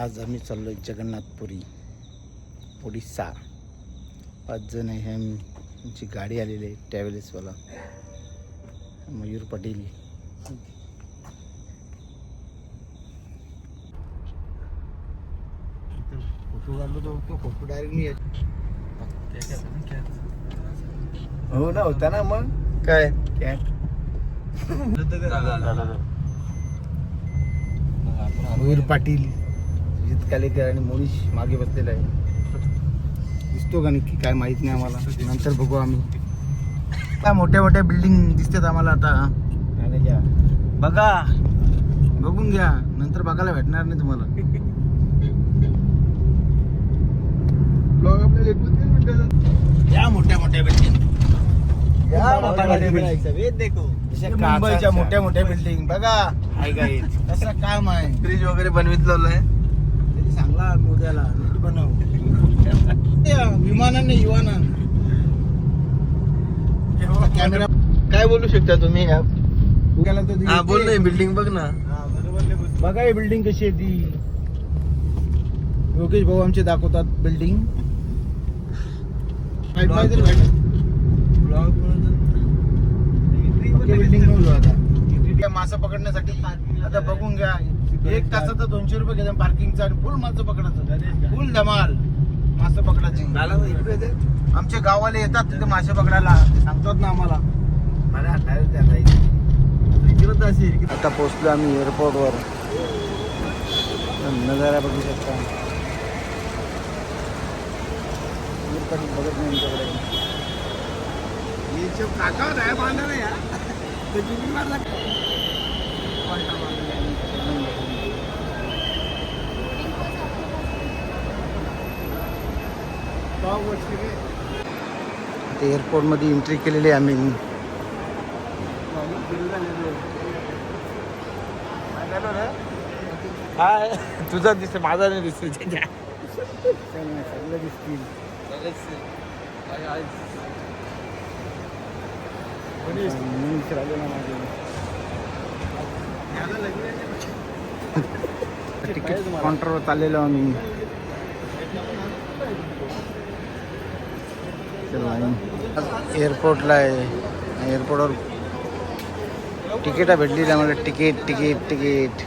आज आम्ही चाललो आहे जगन्नाथपुरी ओडिसा. पाच जण आहे हे आमची गाडी आलेली आहे ट्रॅव्हल्सवाला मयूर पाटील. फोटो काढलो तो तो फोटो डायरेक्ट मी हो ना होता ना मग. काय? कॅट मयूर पाटील. सुजित कालेकर आणि मोनिश मागे बसलेला आहे दिसतो का नक्की? काय माहीत नाही आम्हाला. नंतर बघू आम्ही. काय मोठ्या मोठ्या बिल्डिंग दिसतात आम्हाला आता. बघा. बघून घ्या. नंतर बघायला भेटणार नाही तुम्हाला. या मोठ्या मोठ्या बिल्डिंग मुंबईच्या मोठ्या मोठ्या बिल्डिंग बघा. हाय गाईज कसं काम आहे. फ्रीज वगैरे बनवितलं आहे तरी चांगला मोद्याला नीट बनव. विमानाने कॅमेरा काय बोलू शकता तुम्ही हा बोल नाही बिल्डिंग बघ ना. बघा ही बिल्डिंग कशी आहे ती. योगेश भाऊ आमचे दाखवतात बिल्डिंग बिल्डिंग मासा पकडण्यासाठी आता बघून घ्या. एक तासाचा दोनशे रुपये घेतात पार्किंगचा आणि फुल मासे पकडायचं. फुल धमाल. मासे पकडायचे. आमचे गाववाले येतात तिथे मासे पकडायला. ते सांगतात ना आम्हाला. आता पोहोचलो आम्ही एअरपोर्टवर नजारा बघू शकता. बघत नाही आमच्याकडे. आता एअरपोर्टमध्ये एंट्री केलेली आहे आम्ही. काय तुझा दिसत माझा नाही दिसत तिकीट काउंटरवर चाललेलो आम्ही. एअरपोर्टला आहे. एअरपोर्टवर तिकीटा भेटली त्यामुळे तिकीट तिकीट तिकीट.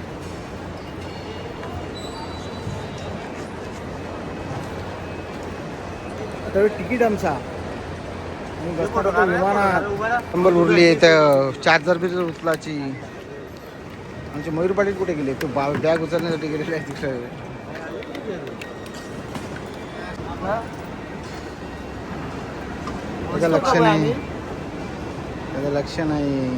तर तिकीट आमचा. विमानात. कंबल उरली तर चार्जर बी उचलाची आमचे मयूर पाटील कुठे गेले? तो बा बॅग उचलण्यासाठी गेलेले आहे तिकडे. त्याचं लक्ष नाही त्याचं लक्ष नाही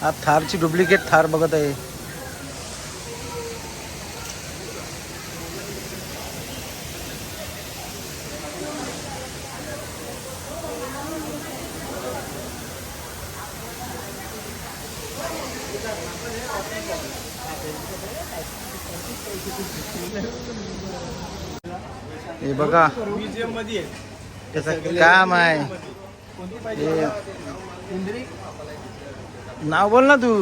हा थारची डुप्लिकेट थार बघत आहे. हे बघा. म्युझियममध्ये त्याचं काम आहे. नाव बोल ना तू.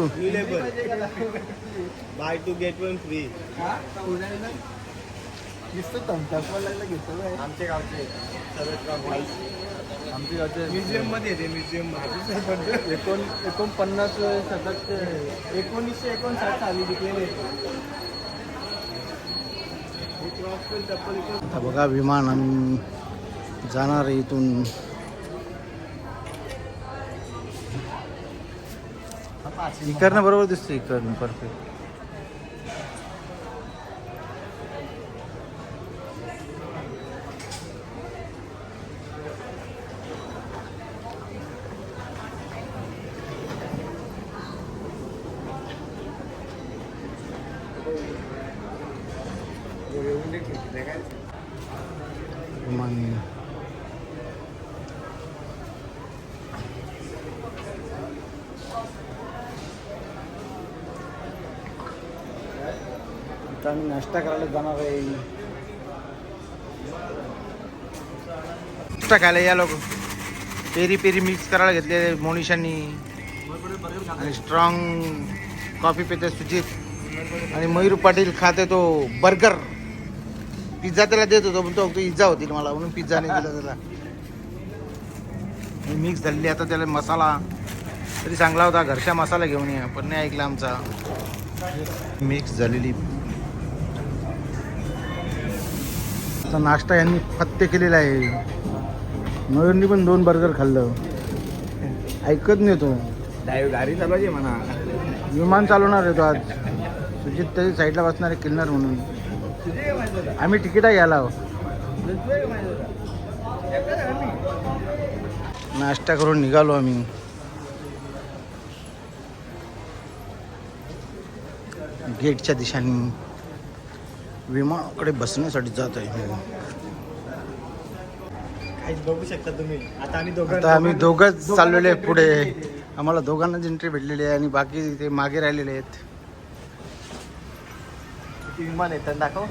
Buy two get one free आमचे गावचे. आमचे गावचे म्युझियममध्ये ते म्युझियम एकोण एकोणपन्नास शतक एकोणीसशे एकोणसाठ साली विकलेले आता बघा विमान आम्ही जाणार आहे इथून. इकडनं बरोबर दिसतं इकडनं परफेक्ट विमान आता आम्ही नाश्ता करायला जाणार आहे. नाश्ता खायला या लोक. पेरी पेरी मिक्स करायला घेतले मोनिशांनी आणि स्ट्रॉंग कॉफी पिते सुजित. आणि मयूर पाटील खाते तो बर्गर पिझ्झा त्याला देत होतो पण तो इज्जा होती मला म्हणून पिझ्झा नाही दिला त्याला. मिक्स झालेली आता त्याला मसाला. तरी चांगला होता घरच्या मसाला घेऊन या पण नाही ऐकला आमचा. मिक्स झालेली. आता नाश्ता यांनी फत्ते केलेला आहे. मयूरनी पण दोन बर्गर खाल्लं. ऐकत नाही तो. गाडी चालवायची म्हणा. विमान चालवणार आहे तो आज. सुजित तरी साईडला बसणार आहे किन्नर म्हणून. आम्ही तिकीटा घ्यायला. नाश्ता करून निघालो आम्ही. गेटच्या दिशाने. विमानाकडे बसण्यासाठी जात आहे. बघू शकता तुम्ही. आता आम्ही दोघं आता आम्ही दोघंच चाललेले पुढे. आम्हाला दोघांनाच एंट्री भेटलेली आहे आणि बाकी ते मागे राहिलेले आहेत. विमान येतात दाखव.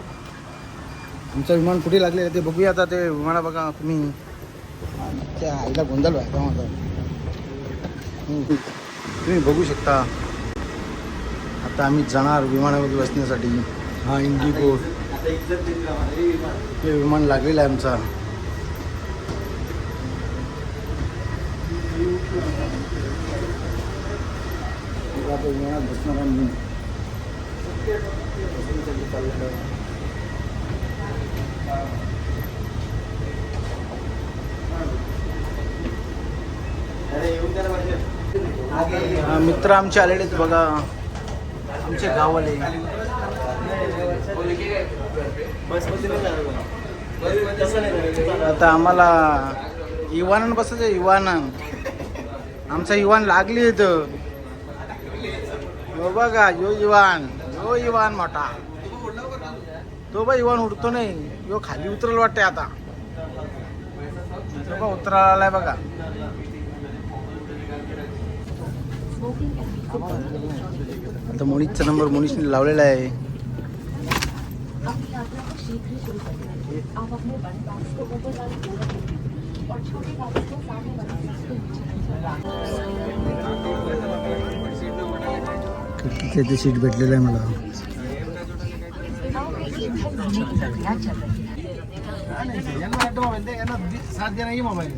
आमचं विमान कुठे लागले आहे ते बघूया आता. ते विमाना बघा तुम्ही. त्या आईला गोंधळ व्हायचा माझा. तुम्ही बघू शकता. आता आम्ही जाणार विमानामध्ये बसण्यासाठी. हा इंडिगो. हे विमान. लागलेलं आहे आमचा. विमानात बसणार आम्ही अरे मित्र आमचे आलेले बघा. आमचे गाववाले बसमध्ये नाही जाणार बघा. तसं नाही जाणार. आता आम्हाला इवानानं बसायचं आहे, आमचा इवान लागली इथं. हो बघा यो इवान यो इवान मोठा. तो बा इवान उडतो नाही. यो खाली उतरल वाटते आता. तो बा उतरायला आलाय बघा. आता मोनिशचा नंबर मोनिशने लावलेला आहे. अपनी यात्रा को शीघ्र ही शुरू करते आप अपने बड़े बॉक्स को ऊपर वाले पूरा करें और छोटे बॉक्स को सामने वाले बॉक्स के सीट भेटलेलं है सात जण ही मोबाईल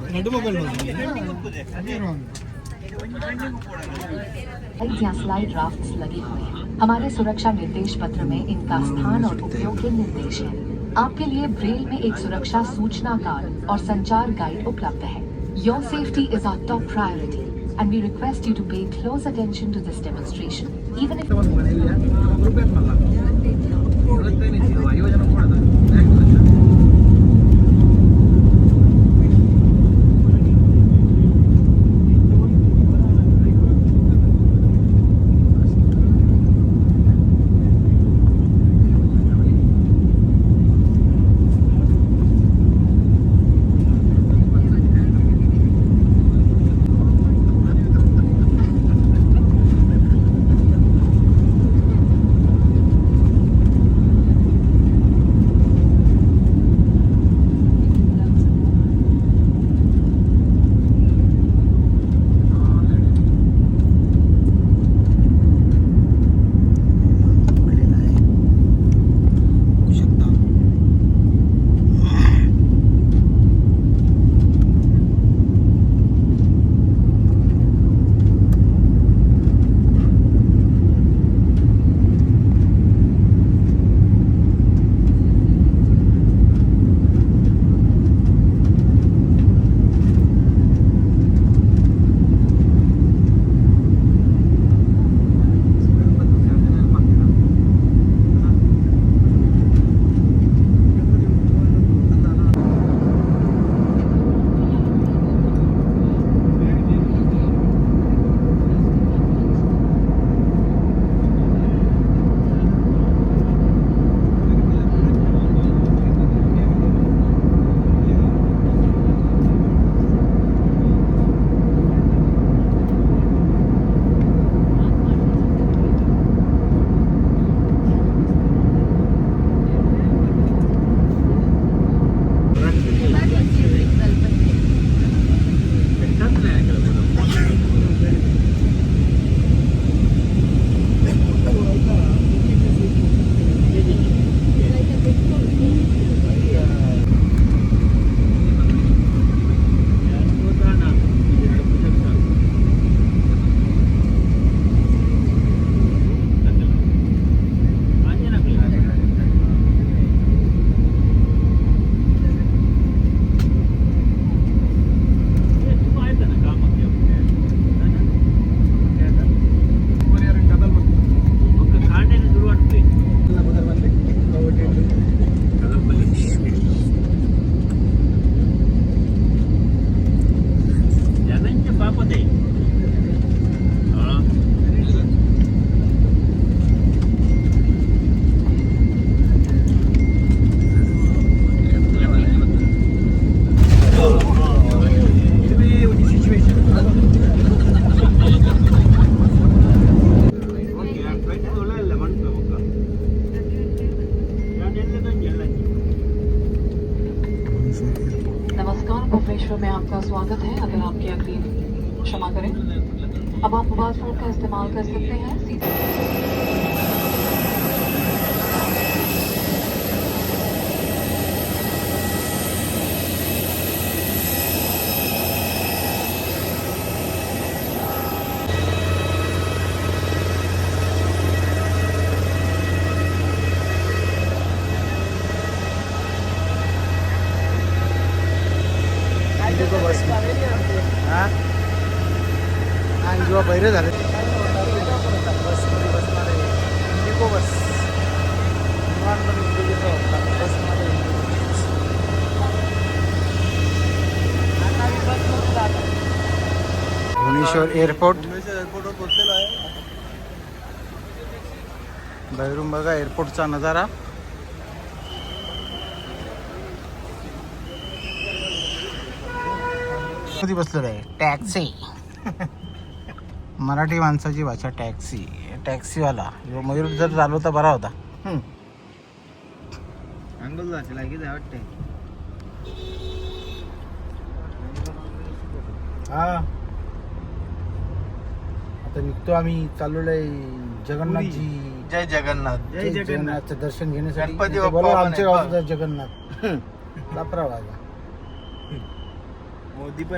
यहाँ स्लाइड राफ्ट्स लगे हुए हैं। हमारे सुरक्षा निर्देश पत्र में इनका स्थान और उपयोग के निर्देश हैं आपके लिए ब्रेल में एक सुरक्षा सूचना कार्ड और संचार गाइड उपलब्ध है your safety is our top priority and we request you to pay close attention to this demonstration even if विश्व में आपका स्वागत है। अगर आपकी अगली क्षमा करें। अब आप मोबाइल फोन का इस्तेमाल कर सकते हैं। सीधे बहिरे झाले. बसमध्ये बसणार आहे बस विमानमध्ये होता बसमध्ये भुवनेश्वर एअरपोर्ट. भुवनेश्वर एअरपोर्टवर पोहोचलेलो आहे बाहेरून बघा एअरपोर्टचा नजारा. कधी बसलेलं आहे? टॅक्सी. मराठी माणसाची भाषा टॅक्सी. टॅक्सीवाला. मयूर जर झालो तर बरा होता. अंगल जायचे लागेल वाटते हा. आता निघतो आम्ही चाललेलो आहे जगन्नाथजी जय जगन्नाथ. जय जगन्नाथचं दर्शन घेण्यासाठी. गणपती इथे बाप्पा बोलवा पण आमच्या आहे, जगन्नाथ. बापरा वाजा मोदी पण